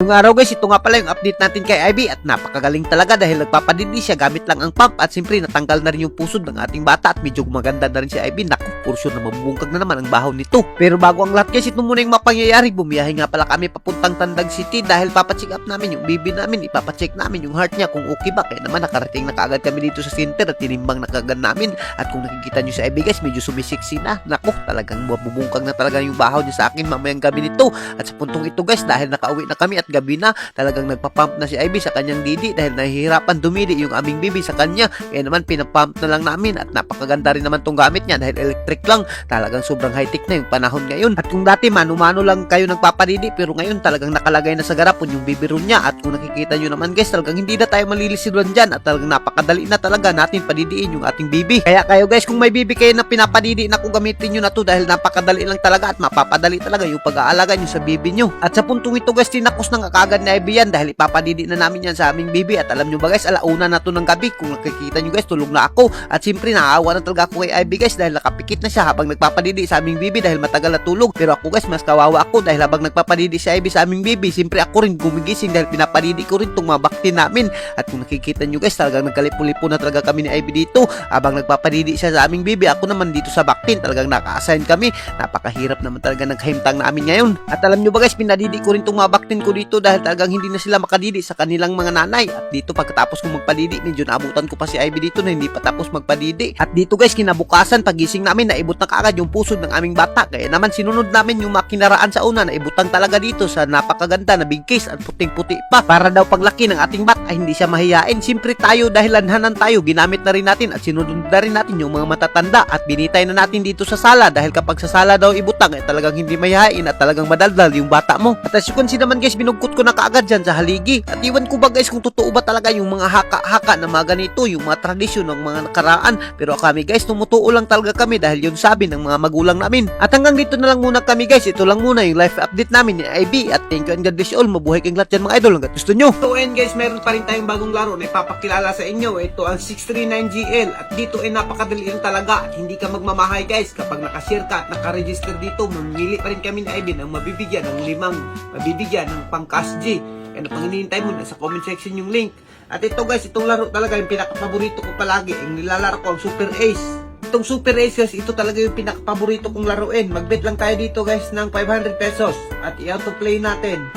Yung araw guys, ito nga pala yung update natin kay Ivy at napakagaling talaga dahil nagpapadindi siya gamit lang ang pump at siyempre natanggal na rin yung pusod ng ating bata at medyo maganda na rin si Ivy. Naku, for na mabubungkag na naman ang bahaw nito. Pero bago ang lahat guys, ito muna yung mapangyayari. Bumiyahe nga pala kami papuntang Tandag City dahil papacheck up namin yung baby namin. Ipapacheck namin yung heart niya kung okay ba. Kaya naman nakarating na kaagad kami dito sa center at tinimbang na kaagad namin. At kung nakikita nyo si Ivy guys, medyo sumisiksi na. Naku, talagang mabubungkag na talaga yung bahaw niya sa akin mamayang gabi nito. At sa puntong ito guys, dahil nakauwi na kami at gabi na, talagang nagpapump na si Ivy sa kanyang didi dahil nahihirapan dumidi yung aming bibi sa kanya. Kaya naman pinapump na lang namin at napakaganda rin naman tong gamit niya dahil electric lang. Talagang sobrang high-tech na yung panahon ngayon. At kung dati mano-mano lang kayo nagpapadidi pero ngayon talagang nakalagay na sa garapon yung bibi ron niya. At kung nakikita nyo naman guys, talagang hindi na tayo malilisiduan dyan at talagang napakadali na talaga natin padidiin yung ating bibi. Kaya kayo guys, kung may bibi kayo na pinapadidi na kung gamitin nyo na to dahil napakadali lang talaga at mapapadali talaga yung pag-aalaga nyo sa bibi nyo. At sa puntong ito guys, tinakos na nga kagad na yan dahil ipapadidi na namin yan sa aming bibi. At alam nyo ba guys, alauna na to ng gabi. Kung nakikita nyo guys, tulog na ako. At siyempre, naawa na talaga ako kay Ivy guys dahil nakapikit na siya habang nagpapadidi sa aming bibi dahil matagal na tulog. Pero ako guys, mas kawawa ako dahil habang nagpapadidi si Ivy sa aming bibi, siyempre ako rin gumigising dahil pinapadidi ko rin itong mga bakti namin. At kung nakikita nyo guys, talagang nagkalipo-lipo na talaga kami ni Ivy dito. Habang nagpapadidi siya sa aming bibi, ako naman dito sa baktin, talagang naka-assign kami. Napakahirap naman talaga naghahimtang namin ngayon. At alam nyo ba guys, pinadidi ko rin itong mga baktin ko dito dahil talagang hindi na sila makadidi sa kanilang mga nanay. At dito pagkatapos kong magpadidi, medyo naabutan ko pa si Ivy dito na hindi pa tapos magpadidi. At dito guys, kinabukasan, pagising namin, naibot na kaagad yung pusod ng aming bata. Kaya naman sinunod namin yung makinaraan sa una, naibutan talaga dito sa napakaganda na big case at puting-puti pa. Para daw paglaki ng ating bat ay hindi siya mahiyain. Siyempre tayo dahil lanhanan tayo, ginamit na rin natin at sinunod na rin natin yung mga matatanda at binitay na natin dito sa sala dahil kapag sa sala daw ibutang ay talagang hindi mahihain at talagang madaldal yung bata mo. At as you can see naman guys, binugkot ko na kaagad dyan sa haligi. At iwan ko ba guys kung totoo ba talaga yung mga haka-haka na mga ganito, yung mga tradisyon ng mga nakaraan. Pero kami guys, tumutuo lang talaga kami dahil yun sabi ng mga magulang namin. At hanggang dito na lang muna kami guys. Ito lang muna yung life update namin ni IB. At thank you and God bless you all. Mabuhay kayong lahat dyan mga idol. Hanggang gusto nyo. So and guys, meron pa rin tayong bagong laro na ipapakilala sa inyo. Ito ang 639GL. At dito ay napakadali lang talaga. At hindi ka magmamahay guys. Kapag nakashare ka at nakaregister dito, mamili pa rin kami ni IB ng mabibigyan ng limang mabibigyan ng pang cash G. Ano pang hinihintay mo, nasa comment section yung link. At ito guys, itong laro talaga yung pinaka-paborito ko palagi. Yung nilalaro ko ang Super Ace. Itong Super Ace guys, ito talaga yung pinaka-paborito kong laruin. Magbet lang tayo dito guys ng 500 pesos. At i-autoplay natin.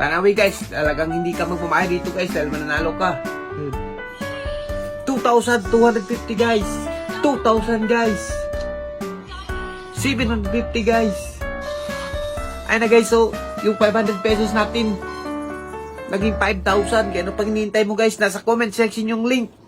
Tanawi guys, talagang hindi ka magmamahal dito guys dahil mananalo ka. Hmm. 2,250 guys. 2,000 guys. 750 guys. Ay na guys, so yung 500 pesos natin naging 5,000. Kaya ano pang hinihintay mo guys, nasa comment section yung link.